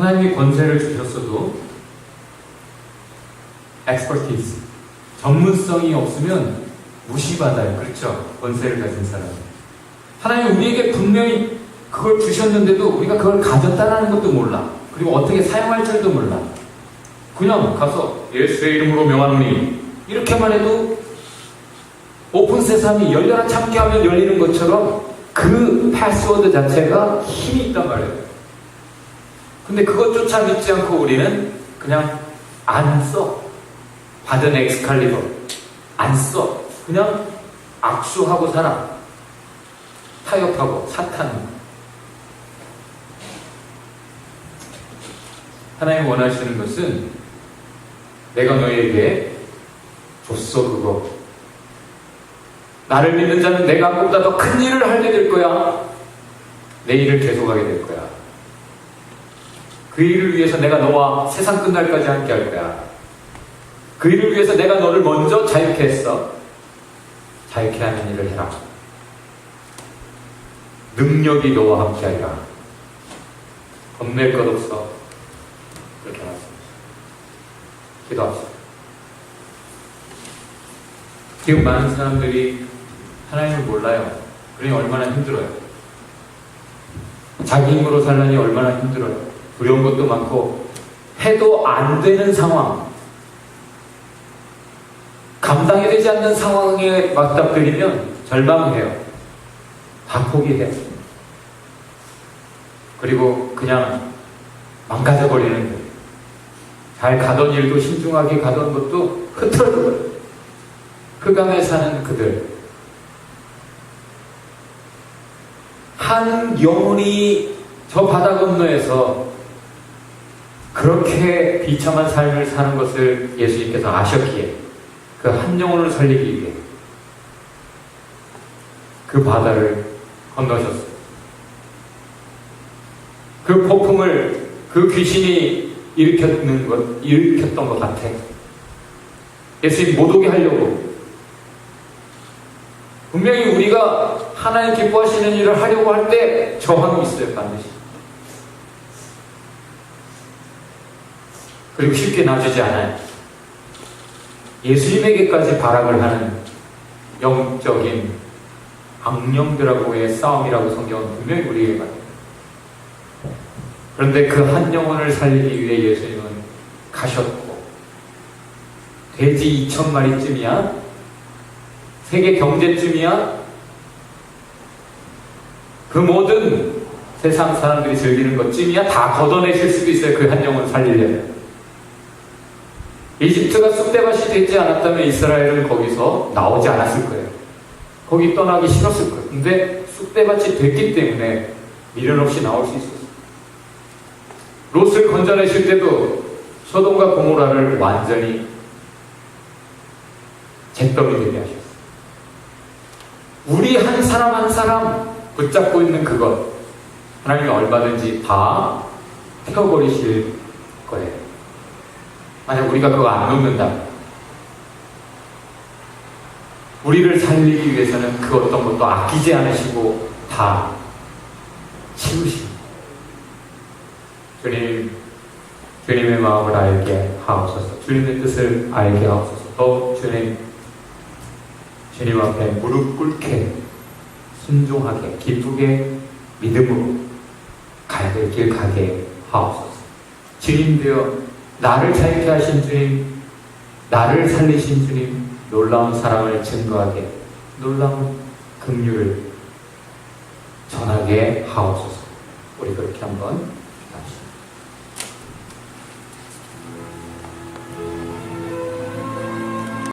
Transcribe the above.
하나님이 권세를 주셨어도 expertise, 전문성이 없으면 무시받아요. 그렇죠? 권세를 가진 사람. 하나님 우리에게 분명히 그걸 주셨는데도 우리가 그걸 가졌다라는 것도 몰라. 그리고 어떻게 사용할 줄도 몰라. 그냥 가서 예수의 이름으로 명하노니 이렇게만 해도 오픈 세상이 열려라 참게 하면 열리는 것처럼 그 패스워드 자체가 힘이 있단 말이에요. 근데 그것조차 믿지 않고 우리는 그냥 안 써. 받은 엑스칼리버. 안 써. 그냥 악수하고 살아. 타협하고 사탄. 하나님 원하시는 것은 내가 너에게 줬어 그거. 나를 믿는 자는 내가 보다 더 큰 일을 하게 될 거야. 내 일을 계속하게 될 거야. 그 일을 위해서 내가 너와 세상 끝날까지 함께 할 거야. 그 일을 위해서 내가 너를 먼저 자유케 했어. 자유케 하는 일을 해라. 능력이 너와 함께 하리라. 겁낼 것 없어. 그렇게 말씀하십니다. 기도합시다. 지금 많은 사람들이 하나님을 몰라요. 그러니 얼마나 힘들어요. 자기 힘으로 살라니 얼마나 힘들어요. 두려운 것도 많고, 해도 안 되는 상황. 감당이 되지 않는 상황에 맞닥뜨리면 절망해요. 다 포기해요. 그리고 그냥 망가져 버리는 거예요. 잘 가던 일도 신중하게 가던 것도 흐트러져버려요. 흑암에 사는 그들. 한 영혼이 저 바다 건너에서 그렇게 비참한 삶을 사는 것을 예수님께서 아셨기에 그 한 영혼을 살리기 위해 그 바다를 건너셨어요. 그 폭풍을 그 귀신이 일으켰는 것, 일으켰던 것 같아. 예수님 못 오게 하려고. 분명히 우리가 하나님 기뻐하시는 일을 하려고 할 때 저항이 있어요, 반드시. 그리고 쉽게 놔주지 않아요. 예수님에게까지 발악을 하는 영적인 악령들하고의 싸움이라고 성경은 분명히 우리에게 말해요. 그런데 그 한 영혼을 살리기 위해 예수님은 가셨고, 돼지 2천 마리쯤이야? 세계 경제쯤이야? 그 모든 세상 사람들이 즐기는 것쯤이야? 다 걷어내실 수도 있어요. 그 한 영혼 살리려면. 이집트가 쑥대밭이 되지 않았다면 이스라엘은 거기서 나오지 않았을 거예요. 거기 떠나기 싫었을 거예요. 근데 쑥대밭이 됐기 때문에 미련 없이 나올 수 있었어요. 롯을 건져내실 때도 소돔과 고모라를 완전히 잿더미 되게 하셨어요. 우리 한 사람 한 사람 붙잡고 있는 그것 하나님이 얼마든지 다 태워버리실 거예요. 만약 우리가 그거 안 놓는다. 우리를 살리기 위해서는 그 어떤 것도 아끼지 않으시고 다 치우십니다. 주님, 주님의 마음을 알게 하옵소서. 주님의 뜻을 알게 하옵소서. 또 주님, 주님 앞에 무릎 꿇게, 순종하게, 기쁘게, 믿음으로 가야 될 길 가게 하옵소서. 주님 되어 나를 자유케 하신 주님, 나를 살리신 주님, 놀라운 사랑을 증거하게, 놀라운 긍휼을 전하게 하옵소서. 우리 그렇게 한번 합시다.